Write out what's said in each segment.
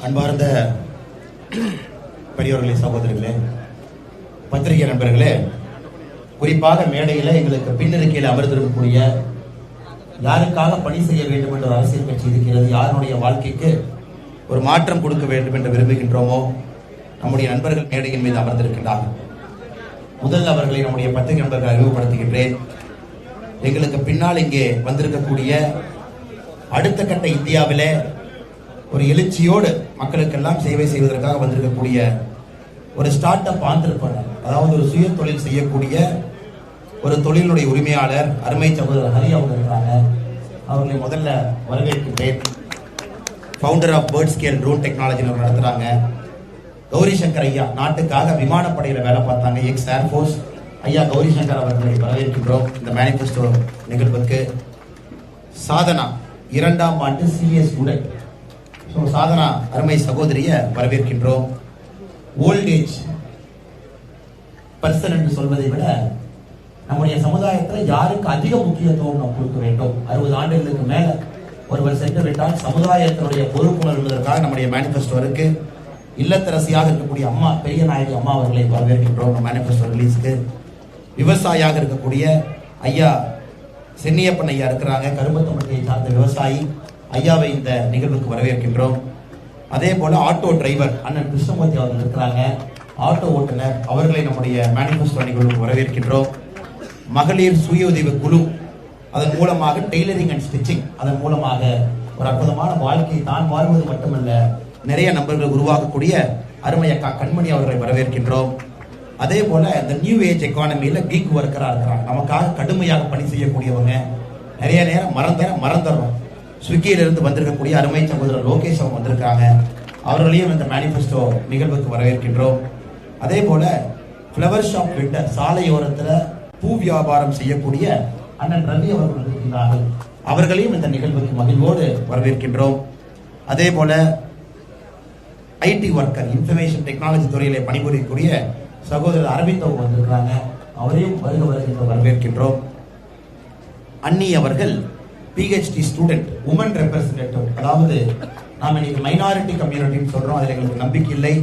அன்பார்ந்த பெரியவர்களே சகோதரர்களே பத்திரிகை நண்பர்களே குறிப்பாக மேடையில் எங்களுக்கு பின்னிருக்கையில் அமர்ந்திருக்கக்கூடிய யாருக்காக பணி செய்ய வேண்டும் என்ற ஒரு அரசியல் கட்சி இருக்கிறது யாருடைய வாழ்க்கைக்கு ஒரு மாற்றம் கொடுக்க வேண்டும் என்று விரும்புகின்றோமோ நம்முடைய நண்பர்கள் மேடையின் மீது அமர்ந்திருக்கின்றார்கள். முதல் அவர்களை நம்முடைய பத்திரிகை நண்பர்கள் அறிமுகப்படுத்துகின்றேன். எங்களுக்கு பின்னால் இங்கே வந்திருக்கக்கூடிய அடுத்த கட்ட இந்தியாவிலே ஒரு எழுச்சியோடு மக்களுக்கெல்லாம் சேவை செய்வதற்காக வந்திருக்கக்கூடிய ஒரு ஸ்டார்ட் அப் ஆண்டர்பனர் அதாவது ஒரு சுய தொழில் செய்யக்கூடிய ஒரு தொழிலுடைய உரிமையாளர் அருமை சகோதரர் ஹரி அவங்க இருக்கிறாங்க அவர்களை முதல்ல வரவேற்கின்றேன். Founder of bird scale drone technology நடத்துகிறாங்க கௌரி சங்கர் ஐயா நாட்டுக்காக விமானப்படையில் வேலை பார்த்தாங்க. எக்ஸ் ஏர்ஃபோர்ஸ் ஐயா கௌரி சங்கர் அவர்களை வரவேற்கின்றோம் இந்த மேனிஃபெஸ்டோ நிகழ்வுக்கு. சாதனா இரண்டாம் ஆண்டு சிஎஸ் ஸ்டூடெண்ட் ஸோ சாதனா அருமை சகோதரிய வரவேற்கின்றோம். ஓல்டேஜ் பர்சன் என்று சொல்வதை விட நம்முடைய சமுதாயத்தில் யாருக்கு அதிக முக்கியத்துவம் நாம் கொடுக்க வேண்டும்? அறுபது ஆண்டுகளுக்கு மேல ஒருவர் சென்று விட்டால் சமுதாயத்தினுடைய பொறுப்புணர்வதற்காக நம்முடைய மேனிஃபெஸ்டோ இருக்கு. இல்லத்தரசியாக இருக்கக்கூடிய அம்மா பெரிய நாயகி அம்மா அவர்களை வரவேற்கின்றோம் மேனிஃபெஸ்டோ ரிலீஸ்க்கு விவசாயியாக இருக்கக்கூடிய ஐயா சென்னியப்பன் ஐயா இருக்கிறாங்க. கரும்பத்தம்பட்டியை சார்ந்த விவசாயி. ஐயாவை இந்த நிகழ்வுக்கு வரவேற்கின்றோம். அதே போல ஆட்டோ டிரைவர் அண்ணன் கிருஷ்ணமூர்த்தி அவர்கள் இருக்கிறாங்க. ஆட்டோ ஓட்டுநர் அவர்களை நம்முடைய மேனிஃபெஸ்டோ நிகழ்வுக்கு வரவேற்கின்றோம். மகளிர் சுய உதவி குழு அதன் மூலமாக டெய்லரிங் அண்ட் ஸ்டிச்சிங் அதன் மூலமாக ஒரு அற்புதமான வாழ்க்கை தான் வாழ்வது மட்டுமல்ல நிறைய நபர்கள் உருவாக்கக்கூடிய அருமை அக்கா கண்மணி அவர்களை வரவேற்கின்றோம். அதே போல இந்த நியூ ஏஜ் எக்கானமியில கீக் ஒர்க்கராக இருக்கிறாங்க. நமக்காக கடுமையாக பணி செய்யக்கூடியவங்க. நிறைய நேரம் மறந்த மறந்துடுறோம் ஸ்விக்கியிலிருந்து வந்திருக்கக்கூடிய அருமை சகோதரர் லோகேஷ் அவங்க வந்திருக்காங்க அவர்களையும் இந்த மேனிஃபெஸ்டோ நிகழ்வுக்கு வரவேற்கின்றோம். அதே போல ஃப்ளவர் ஷாப் விட்ட சாலையோரத்தில் பூ வியாபாரம் செய்யக்கூடிய அண்ணன் ரவி அவர்கள் இருக்கின்றார்கள் அவர்களையும் இந்த நிகழ்வுக்கு மகிழ்வோடு வரவேற்கின்றோம். அதே போல ஐடி ஒர்க்கர் இன்ஃபர்மேஷன் டெக்னாலஜி துறையிலே பணிபுரியக்கூடிய சகோதரர் அரவிந்த் அவங்க வந்திருக்கிறாங்க. அவரையும் வருக வருகின்ற வரவேற்கின்றோம். அன்னி அவர்கள் பிஹெச்டி ஸ்டூடெண்ட் உமன் ரெப்ரசன்டேட்டிவ் அதாவது நாம் இன்னைக்கு மைனாரிட்டி கம்யூனிட்டின்னு சொல்கிறோம் அதில் எங்களுக்கு நம்பிக்கை இல்லை.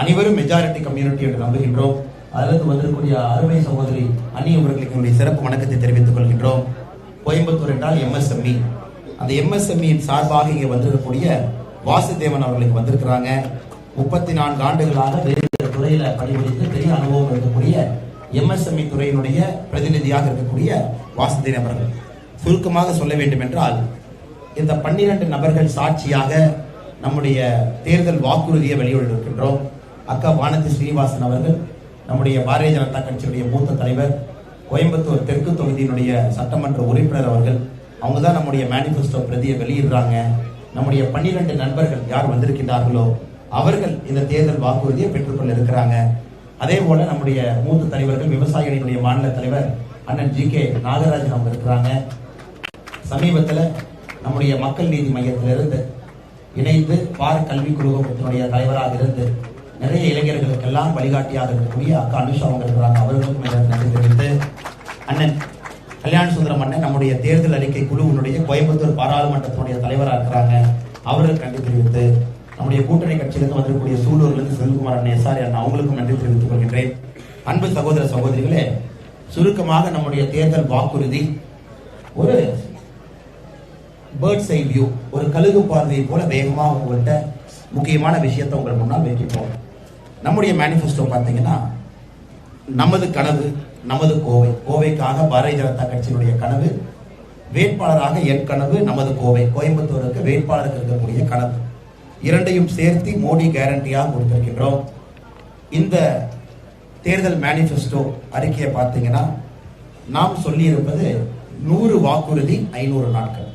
அனைவரும் மெஜாரிட்டி கம்யூனிட்டி என்று நம்புகின்றோம். அதிலிருந்து வந்திருக்கக்கூடிய அருமை சகோதரி அன்னி அவர்களுக்கு என்னுடைய சிறப்பு வணக்கத்தை தெரிவித்துக் கொள்கின்றோம். கோயம்புத்தூர் என்றால் எம்எஸ்எம்இ அந்த எம்எஸ்எம்இயின் சார்பாக இங்கே வந்திருக்கக்கூடிய வாசுதேவன் அவர்களுக்கு வந்திருக்கிறாங்க. முப்பத்தி நான்கு ஆண்டுகளாக வேறு துறையில பணிபுரிந்து பெரிய அனுபவம் இருக்கக்கூடிய எம்எஸ்எம்இ துறையினுடைய பிரதிநிதியாக இருக்கக்கூடிய வாசுதேவன் அவர்கள். சுருக்கமாக சொல்ல வேண்டும் என்றால் இந்த பன்னிரண்டு நபர்கள் சாட்சியாக நம்முடைய தேர்தல் வாக்குறுதியை வெளியிட்டிருக்கின்றோம். அக்கா வானதி ஸ்ரீனிவாசன் அவர்கள் நம்முடைய பாரதிய ஜனதா கட்சியுடைய மூத்த தலைவர் கோயம்புத்தூர் தெற்கு தொகுதியினுடைய சட்டமன்ற உறுப்பினர் அவர்கள் அவங்க தான் நம்முடைய மேனிஃபெஸ்டோ பிரதியை வெளியிடுறாங்க. நம்முடைய பன்னிரண்டு நண்பர்கள் யார் வந்திருக்கின்றார்களோ அவர்கள் இந்த தேர்தல் வாக்குறுதியை பெற்றுக்கொள்ள இருக்கிறாங்க. அதே போல நம்முடைய மூத்த தலைவர்கள் விவசாயிகளுடைய மாநில தலைவர் அண்ணன் ஜி கே நாகராஜன் அவங்க இருக்கிறாங்க. சமீபத்தில் நம்முடைய மக்கள் நீதி மையத்திலிருந்து இணைந்து பார கல்விக் குழுமத்தினுடைய தலைவராக இருந்து நிறைய இளைஞர்களுக்கெல்லாம் வழிகாட்டியாக இருக்கக்கூடிய அக்கா அனுஷா அவங்க இருக்கிறாங்க அவர்களுக்கும் எனக்கு நன்றி தெரிவித்து அண்ணன் கல்யாண சுந்தரம் அண்ணன் நம்முடைய தேர்தல் அறிக்கை குழுவினுடைய கோயம்புத்தூர் பாராளுமன்றத்தினுடைய தலைவராக இருக்கிறாங்க. அவர்களுக்கு நன்றி தெரிவித்து நம்முடைய கூட்டணி கட்சியிலிருந்து வந்திருக்கக்கூடிய சூலூர்லேருந்து செல்குமார் அண்ணன் எஸ்ஆர் அண்ணன் அவங்களுக்கும் நன்றி தெரிவித்துக் கொள்கின்றேன். அன்பு சகோதர சகோதரிகளே சுருக்கமாக நம்முடைய தேர்தல் வாக்குறுதி ஒரு பேர்ட்ஸ் ஐ வியூ ஒரு கழுகு பார்வையை போல வேகமாக உங்கள்கிட்ட முக்கியமான விஷயத்தை உங்கள் முன்னால் வைக்கிறோம் நம்முடைய மேனிஃபெஸ்டோ பார்த்தீங்கன்னா நமது கனவு நமது கோவை. கோவைக்காக பாரதிய ஜனதா கட்சியினுடைய கனவு வேட்பாளராக என் கனவு நமது கோவை. கோயம்புத்தூருக்கு வேட்பாளருக்கு இருக்கக்கூடிய கனவு. இரண்டையும் சேர்த்து மோடி கேரண்டியாக கொடுத்திருக்கின்றோம். இந்த தேர்தல் மேனிஃபெஸ்டோ அறிக்கையை பார்த்தீங்கன்னா நாம் சொல்லியிருப்பது நூறு வாக்குறுதி ஐநூறு நாட்கள்.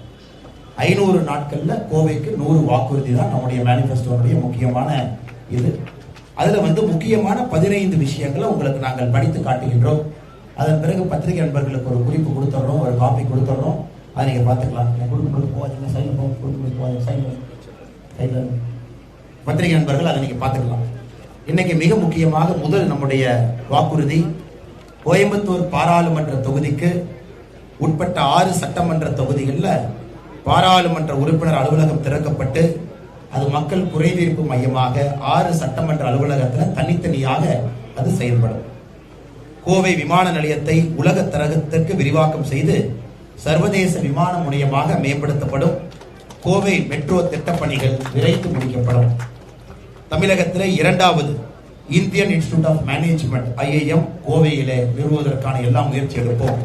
ஐநூறு நாட்களில் கோவைக்கு நூறு வாக்குறுதி தான் நம்முடைய மேனிஃபெஸ்டோனுடைய முக்கியமான இது. அதில் வந்து முக்கியமான பதினைந்து விஷயங்களை உங்களுக்கு நாங்கள் படித்து காட்டுகின்றோம். அதன் பிறகு பத்திரிகை நண்பர்களுக்கு ஒரு குறிப்பு கொடுத்துட்றோம் ஒரு காப்பி கொடுத்துட்றோம் அதை நீங்கள் பார்த்துக்கலாம். நீங்க கொடுத்து கொடுத்து போகாதீங்க. சைடில் போக கொடுத்து கொடுத்து போகாதீங்க. சைடில் சைடில் பத்திரிகை நண்பர்கள் அதை நீங்கள் பார்த்துக்கலாம். இன்னைக்கு மிக முக்கியமாக முதல் நம்முடைய வாக்குறுதி கோயம்புத்தூர் பாராளுமன்ற தொகுதிக்கு உட்பட்ட ஆறு சட்டமன்ற தொகுதிகளில் பாராளுமன்ற உறுப்பினர் அலுவலகம் திறக்கப்பட்டு அது மக்கள் குறைதீர்ப்பு மையமாக ஆறு சட்டமன்ற அலுவலகத்தில் தனித்தனியாக அது செயல்படும். கோவை விமான நிலையத்தை உலக தரகத்திற்கு விரிவாக்கம் செய்து சர்வதேச விமான முனையமாக மேம்படுத்தப்படும். கோவை மெட்ரோ திட்டப்பணிகள் விரைந்து முடிக்கப்படும். தமிழகத்தில் இரண்டாவது Indian institute of management IIM கோவையிலே நிறுவுவதற்கான எல்லா முயற்சி எடுப்போம்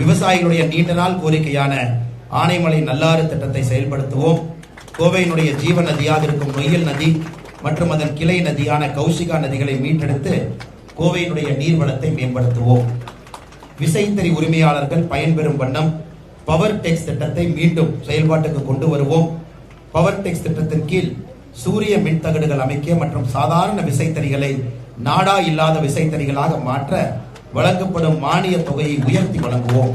விவசாயிகளுடைய நீண்ட நாள் கோரிக்கையான ஆனைமலை நல்லாறு திட்டத்தை செயல்படுத்துவோம். கோவையினுடைய ஜீவ நதியாக இருக்கும் நொய்யல் நதி மற்றும் அதன் கிளை நதியான கௌசிகா நதிகளை மீட்டெடுத்து கோவையினுடைய நீர்வளத்தை மேம்படுத்துவோம். விசைத்தறி உரிமையாளர்கள் பயன்பெறும் வண்ணம் பவர் டெக்ஸ் திட்டத்தை மீண்டும் செயல்பாட்டுக்கு கொண்டு வருவோம். பவர் டெக்ஸ் திட்டத்தின் கீழ் சூரிய மின்தகடுகள் அமைக்க மற்றும் சாதாரண விசைத்தறிகளை நாடா இல்லாத விசைத்தறிகளாக மாற்ற வழங்கப்படும் மானிய தொகையை உயர்த்தி வழங்குவோம்.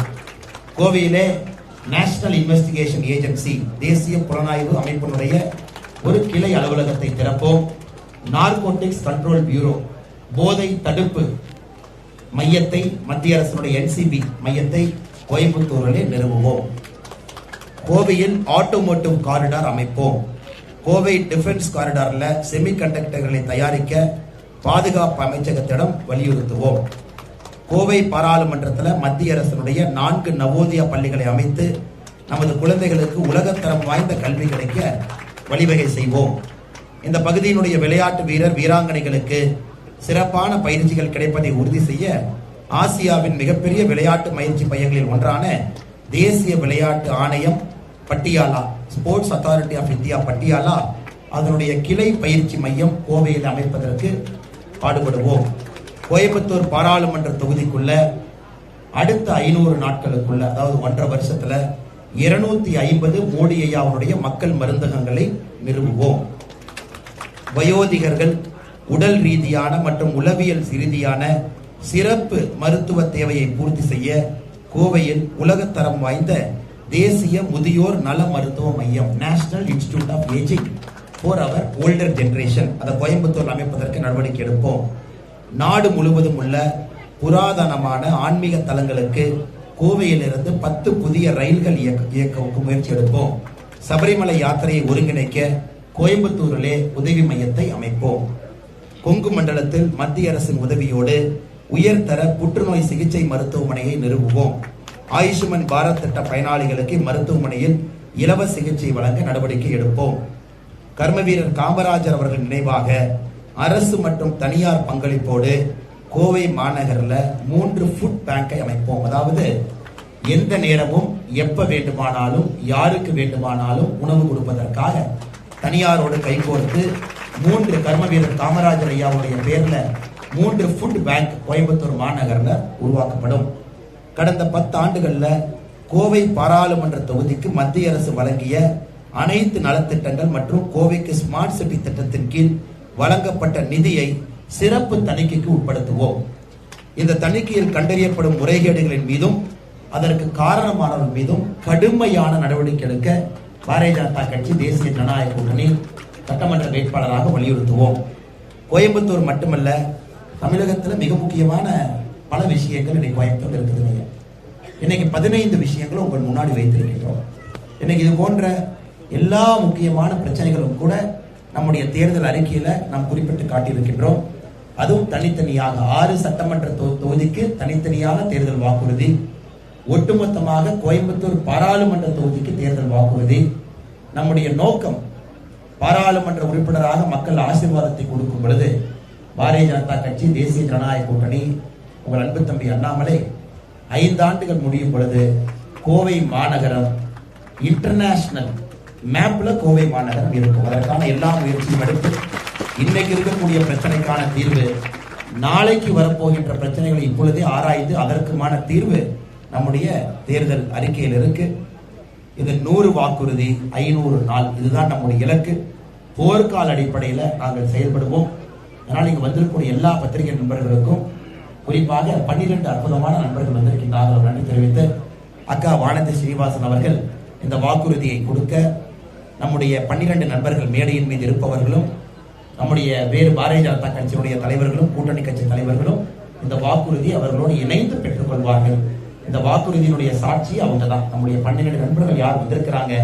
கோவையிலே நேஷனல் இன்வெஸ்டிகேஷன் ஏஜென்சி தேசிய புலனாய்வு அமைப்பினுடைய ஒரு கிளை அலுவலகத்தை திறப்போம். நார்கோட்டிக்ஸ் கண்ட்ரோல் பியூரோ போதை தடுப்பு மையத்தை மத்திய அரசினுடைய என்சிபி மையத்தை கோயம்புத்தூரிலே நிறுவுவோம். கோவையில் ஆட்டோமோட்டிவ் காரிடார் அமைப்போம். கோவை டிஃபென்ஸ் காரிடாரில் செமி கண்டக்டர்களை தயாரிக்க பாதுகாப்பு அமைச்சகத்திடம் வலியுறுத்துவோம். கோவை பாராளுமன்றத்தில் மத்திய அரசினுடைய நான்கு நவோதயா பள்ளிகளை அமைத்து நமது குழந்தைகளுக்கு உலகத்தரம் வாய்ந்த கல்வி கிடைக்க வழிவகை செய்வோம். இந்த பகுதியினுடைய விளையாட்டு வீரர் வீராங்கனைகளுக்கு சிறப்பான பயிற்சிகள் கிடைப்பதை உறுதி செய்ய ஆசியாவின் மிகப்பெரிய விளையாட்டு பயிற்சி மையங்களில் ஒன்றான தேசிய விளையாட்டு ஆணையம் Patiala sports authority of India Patiala அதனுடைய கிளை பயிற்சி மையம் கோவையில் அமைப்பதற்கு பாடுபடுவோம். கோயம்புத்தூர் பாராளுமன்ற தொகுதிக்குள்ள அடுத்த ஐநூறு நாட்களுக்குள்ள அதாவது ஒன்றரை வருஷத்துல இருநூத்தி ஐம்பது மோடி ஐயாவுடைய மக்கள் மருந்தகங்களை நிறுவுவோம். வயோதிகர்கள் உடல் ரீதியான மற்றும் உளவியல் ரீதியான சிறப்பு மருத்துவ தேவையை பூர்த்தி செய்ய கோவையில் உலகத்தரம் வாய்ந்த தேசிய முதியோர் நல மருத்துவ மையம் national institute of ageing for our older generation அதை கோயம்புத்தூர் அமைப்பதற்கு நடவடிக்கை எடுப்போம். நாடு முழுவதும் உள்ள புராதனமான ஆன்மீக தலங்களுக்கு கோவையிலிருந்து பத்து புதிய ரயில்கள் இயக்க இயக்க முயற்சி எடுப்போம். சபரிமலை யாத்திரையை ஒருங்கிணைக்க கோயம்புத்தூரிலே உதவி மையத்தை அமைப்போம். கொங்கு மண்டலத்தில் மத்திய அரசின் உதவியோடு உயர்தர புற்றுநோய் சிகிச்சை மருத்துவமனையை நிறுவுவோம். ஆயுஷ்மன் பாரத் திட்ட பயனாளிகளுக்கு மருத்துவமனையில் இலவச சிகிச்சை வழங்க நடவடிக்கை எடுப்போம். கர்மவீரர் காமராஜர் அவர்கள் நினைவாக அரசு மற்றும் தனியார் பங்களிப்போடு கோவை மாநகரில் மூன்று ஃபுட் பேங்கை அமைப்போம். அதாவது எந்த நேரமும் எப்ப வேண்டுமானாலும் யாருக்கு வேண்டுமானாலும் உணவு கொடுப்பதற்காக தனியாரோடு கைகோர்த்து மூன்று கர்மவீரர் காமராஜர் ஐயாவுடைய பேர்ல மூன்று ஃபுட் பேங்க் கோயம்புத்தூர் மாநகரில் உருவாக்கப்படும். கடந்த பத்து ஆண்டுகளில் கோவை பாராளுமன்ற தொகுதிக்கு மத்திய அரசு வழங்கிய அனைத்து நலத்திட்டங்கள் மற்றும் கோவைக்கு ஸ்மார்ட் சிட்டி திட்டத்தின் கீழ் வழங்கப்பட்ட நிதியை சிறப்பு தணிக்கைக்கு உட்படுத்துவோம். இந்த தணிக்கையில் கண்டறியப்படும் முறைகேடுகளின் மீதும் அதற்கு காரணமானவர்கள் மீதும் கடுமையான நடவடிக்கை எடுக்க பாரதிய ஜனதா கட்சி தேசிய ஜனநாயக கூட்டணி சட்டமன்ற வேட்பாளராக வலியுறுத்துவோம். கோயம்புத்தூர் மட்டுமல்ல தமிழகத்தில் மிக முக்கியமான பல விஷயங்கள் இன்னைக்கு கோயம்புத்தூர் இருக்குதுங்க இன்னைக்கு பதினைந்து விஷயங்களும் உங்கள் முன்னாடி வைத்திருக்கின்றோம். இன்னைக்கு இது போன்ற எல்லா முக்கியமான பிரச்சனைகளும் கூட நம்முடைய தேர்தல் அறிக்கையில நாம் குறிப்பிட்டு காட்டியிருக்கின்றோம். அதுவும் தனித்தனியாக ஆறு சட்டமன்ற தொகுதிக்கு தனித்தனியான தேர்தல் வாக்குறுதி. ஒட்டுமொத்தமாக கோயம்புத்தூர் பாராளுமன்ற தொகுதிக்கு தேர்தல் வாக்குறுதி. நம்முடைய நோக்கம் பாராளுமன்ற உறுப்பினராக மக்கள் ஆசீர்வாதத்தை கொடுக்கும் பொழுது பாரதிய ஜனதா கட்சி தேசிய ஜனநாயக கூட்டணி உங்கள் அன்பு தம்பி அண்ணாமலை ஐந்து ஆண்டுகள் முடியும் பொழுது கோவை மாநகரம் இன்டர்நேஷனல் மேப்ல கோவை மாநகரம் இருக்கும். அதற்கான எல்லா முயற்சியும் எடுத்து இன்னைக்கு இருக்கக்கூடிய பிரச்சனைக்கான தீர்வு நாளைக்கு வரப்போகின்ற பிரச்சனைகளை இப்பொழுதே ஆராய்ந்து அதற்குமான தீர்வு நம்முடைய தேர்தல் அறிக்கையில் இருக்கு. இது நூறு வாக்குறுதி ஐநூறு நாள். இதுதான் நம்முடைய இலக்கு. போர்க்கால அடிப்படையில் நாங்கள் செயல்படுவோம். அதனால் இங்கே வந்திருக்கக்கூடிய எல்லா பத்திரிகை நண்பர்களுக்கும் குறிப்பாக பன்னிரெண்டு அற்புதமான நண்பர்கள் வந்திருக்கின்றார்கள். நன்றி தெரிவித்து அக்கா வானதி ஸ்ரீனிவாசன் அவர்கள் இந்த வாக்குறுதியை கொடுக்க நம்முடைய பன்னிரண்டு நண்பர்கள் மேடையின் மீது இருப்பவர்களும் நம்முடைய வேறு பாரதிய ஜனதா கட்சியினுடைய தலைவர்களும் கூட்டணி கட்சி தலைவர்களும் இந்த வாக்குறுதி அவர்களோடு இணைந்து பெற்றுக்கொள்வார்கள் இந்த வாக்குறுதியினுடைய சாட்சி அவங்க தான் நம்முடைய பன்னிரண்டு நண்பர்கள் யார் வந்திருக்கிறாங்க?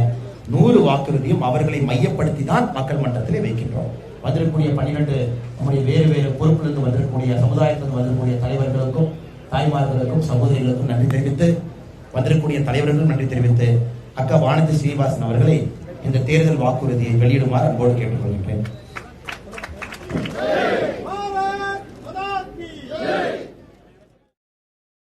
நூறு வாக்குறுதியும் அவர்களை மையப்படுத்தி தான் மக்கள் மன்றத்திலே வைக்கின்றோம். வந்திருக்கக்கூடிய பன்னிரண்டு நம்முடைய வேறு வேறு பொறுப்பிலிருந்து வந்திருக்கக்கூடிய சமுதாயத்திலிருந்து வந்திருக்கக்கூடிய தலைவர்களுக்கும் தாய்மார்களுக்கும் சகோதரிகளுக்கும் நன்றி தெரிவித்து வந்திருக்கக்கூடிய தலைவர்களுக்கும் நன்றி தெரிவித்து அக்கா வானதி ஸ்ரீனிவாசன் அவர்களை இந்த தேர்தல் வாக்குறுதியை வெளியிடுமாறு அன்போடு கேட்டுக்கொள்கிறேன்.